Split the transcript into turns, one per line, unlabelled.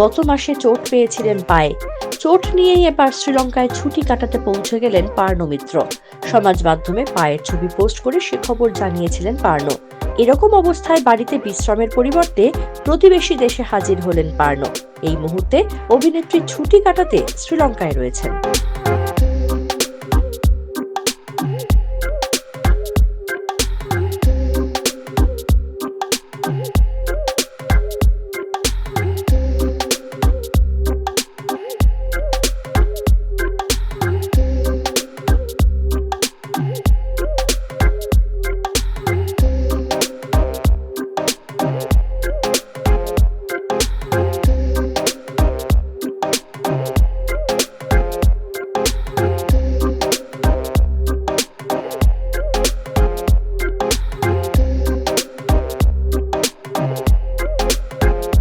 গত মাসে চোট পেয়েছিলেন পায়ে চোট নিয়েই এবার শ্রীলঙ্কায় ছুটি কাটাতে পৌঁছে গেলেন পার্ণ মিত্র। সমাজ মাধ্যমে পায়ের ছবি পোস্ট করে সে খবর জানিয়েছিলেন পার্ণ এরকম অবস্থায় বাড়িতে বিশ্রামের পরিবর্তে প্রতিবেশী দেশে হাজির হলেন পার্ণ এই মুহূর্তে অভিনেত্রী ছুটি কাটাতে শ্রীলঙ্কায় রয়েছেন।